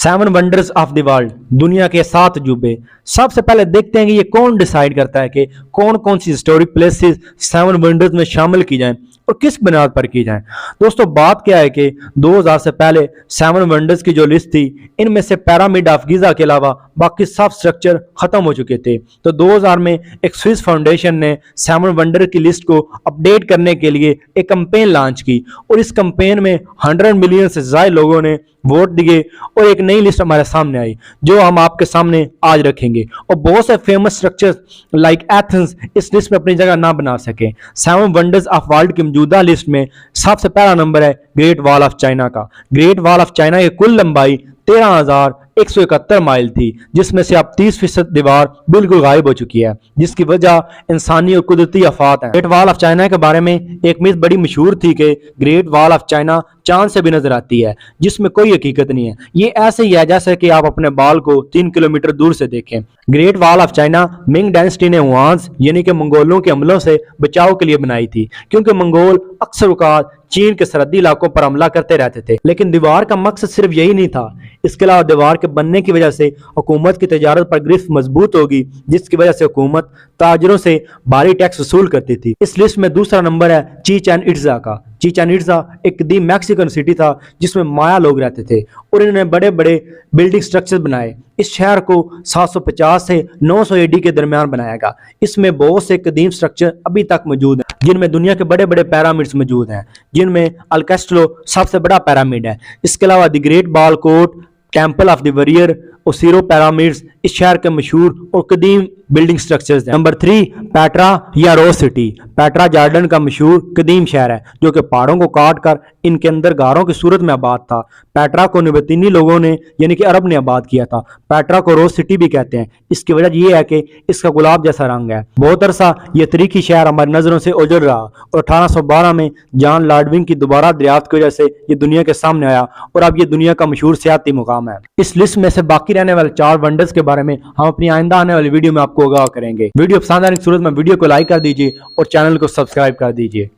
Seven wonders of the world दुनिया के सात अजूबे सबसे पहले देखते हैं कि ये कौन डिसाइड करता है कि कौन कौन सी हिस्टोरिक प्लेसेस सेवन वंडर्स में शामिल की जाएँ और किस बुनियाद पर की जाएँ। दोस्तों, बात क्या है कि 2000 से पहले सेवन वंडर्स की जो लिस्ट थी, इनमें से पैरामिड ऑफ़ गीजा के अलावा बाकी सब स्ट्रक्चर खत्म हो चुके थे। तो 2000 में एक स्विस फाउंडेशन ने सेवन वंडर की लिस्ट को अपडेट करने के लिए एक कंपेन लॉन्च की और इस कंपेन में 100 मिलियन से ज़्यादा लोगों ने वोट दिए और एक नई लिस्ट हमारे सामने आई, जो हम आपके सामने आज रखेंगे। और बहुत से फ़ेमस स्ट्रक्चर्स लाइक एथेंस इस लिस्ट में अपनी जगह ना बना सके। सेवन वंडर्स ऑफ़ वर्ल्ड की मौजूदा लिस्ट में सबसे पहला नंबर है ग्रेट वॉल ऑफ़ चाइना का। ग्रेट वॉल ऑफ़ चाइना की कुल लंबाई तेरह हज़ार एक सौ इकहत्तर माइल थी, जिसमें से अब तीस फ़ीसद दीवार बिल्कुल गायब हो चुकी है, जिसकी वजह इंसानी और कुदरती आफात है। ग्रेट वॉल ऑफ़ चाइना के बारे में एक मिथ बड़ी मशहूर थी कि ग्रेट वॉल ऑफ़ चाइना चाँद से भी नज़र आती है, जिसमें कोई हकीकत नहीं है। ये ऐसे ही है जैसे कि आप अपने बाल को तीन किलोमीटर दूर से देखें। Great wall of China Ming dynasty ने हुआंस, यानी कि मंगोलों के हमलों से बचाव के लिए बनाई थी, क्योंकि मंगोल अक्सर औकात चीन के सरहदी इलाकों पर हमला करते रहते थे। लेकिन दीवार का मकसद सिर्फ़ यही नहीं था, इसके अलावा दीवार के बनने की वजह से हुकूमत की तजारत पर गिरफ्त मज़बूत होगी, जिसकी वजह से हुकूमत ताजरों से भारी टैक्स वसूल करती थी। इस लिस्ट में दूसरा नंबर है चीचैन इट्जा का। चीचैन इट्जा एक कदीम मैक्सिकन सिटी था, जिसमें माया लोग रहते थे, और इन्होंने बड़े बड़े बिल्डिंग स्ट्रक्चर बनाए। इस शहर को 750 से 900 एडी के दरमियान बनाया गया। इसमें बहुत से कदीम स्ट्रक्चर अभी तक मौजूद हैं, जिनमें दुनिया के बड़े बड़े पैरामिड्स मौजूद हैं, जिनमें अल्केस्ट्रो सबसे बड़ा पैरामिड है। इसके अलावा the great ball court temple of the warrior Osario pyramids इस शहर के मशहूर और कदीम बिल्डिंग स्ट्रक्चर्स हैं। नंबर थ्री पैट्रा या रो सिटी पैट्रा जार्डन का मशहूर कदीम शहर है, जो कि पहाड़ों को काट कर इनके अंदर गारों की सूरत में आबाद था। पैट्रा को निबतीनी लोगों ने, यानी कि अरब ने आबाद किया था। पैट्रा को रोज सिटी भी कहते हैं। इसकी वजह यह है कि इसका गुलाब जैसा रंग है। बहुत अरसा ये तरीकी शहर हमारी नज़रों से उजड़ रहा और अठारह में जॉन लाडविंग की दोबारा दरियाफ्त की वजह से ये दुनिया के सामने आया और अब ये दुनिया का मशहूर सियाती मुकाम है। इस लिस्ट में से बाकी रहने वाले चार वंडर्स के बारे में हम अपनी आइंदा आने वाली वीडियो में आपको आगाह करेंगे। वीडियो पसंद आने की सूरत में वीडियो को लाइक कर दीजिए और चैनल को सब्सक्राइब कर दीजिए।